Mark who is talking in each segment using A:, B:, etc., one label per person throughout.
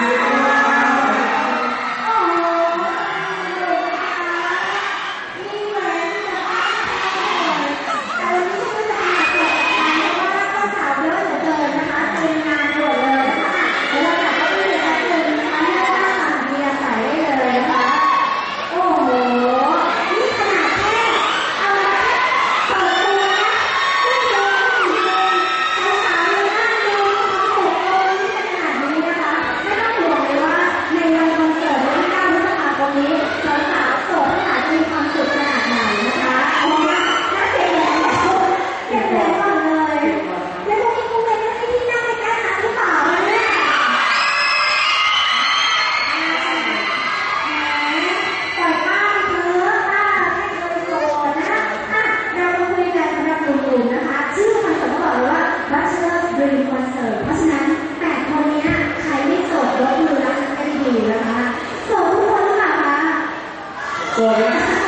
A: Yeah. คืนคอนเสิร์ต เพราะฉะนั้นแต่คนเนี้ยใครไม่โสดยกมือรับจะได้ดีนะคะโสดทุกคนหรือเปล่าคะ โสด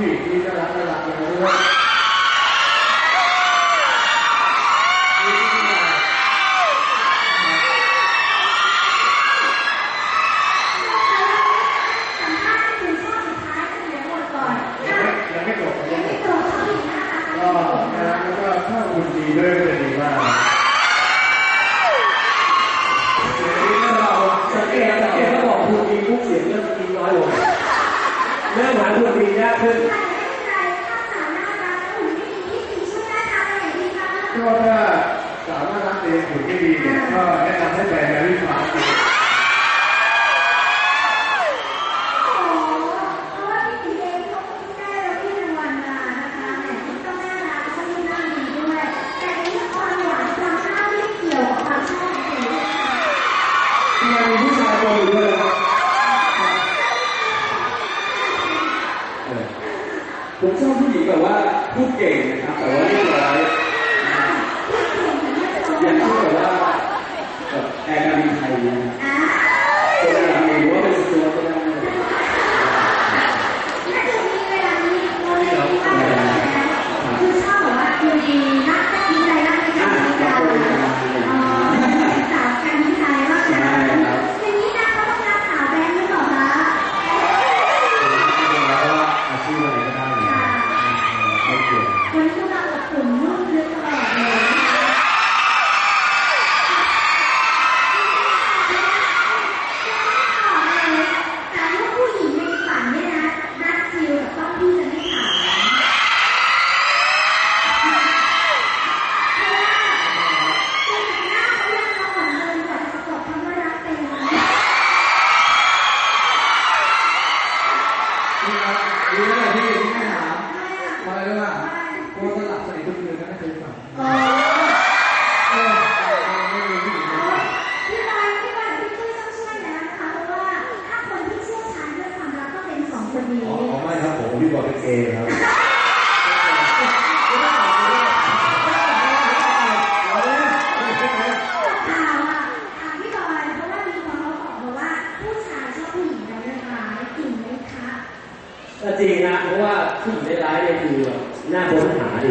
A: ผีที่ารักน่ารัก
B: เลยด้วยยังไม่จบยังไม่จบก็นะแล้วก็ถ้าคุณดีด้วยก็จะดีมาก เริ่มหาทุนดียากขึ้นก็ถ้าสามารถรักเองถึงไม่ดีเนี่ยก็แนะนำให้ไปแมรี่ฟาร์ ผมชอบผู้หญิงแบบว่าพูดเก่งนะครับแต่ว่าไม่ร้อ
A: ย พี่บอล
B: พี่
A: บอลพี่ช่องช่ว
B: ยหน่
A: อ
B: ย
A: นะคะเพราะว่าถ้าคนที่เชี่ยชาญเรื่องามกต้เป็นสองคนนี้
C: ไม่ครับผมพี่บอลเป็นเอครับ
A: ข่าวอะพี่บอลเพราะว่ามีคนเขาบอกมาว่าผู้ชายชอบหญิร้ายๆจริงคะ
C: จริงนะเพราะว่าผู้หญิงร้ายเนี่ยคือแบบน่าค้นหาดี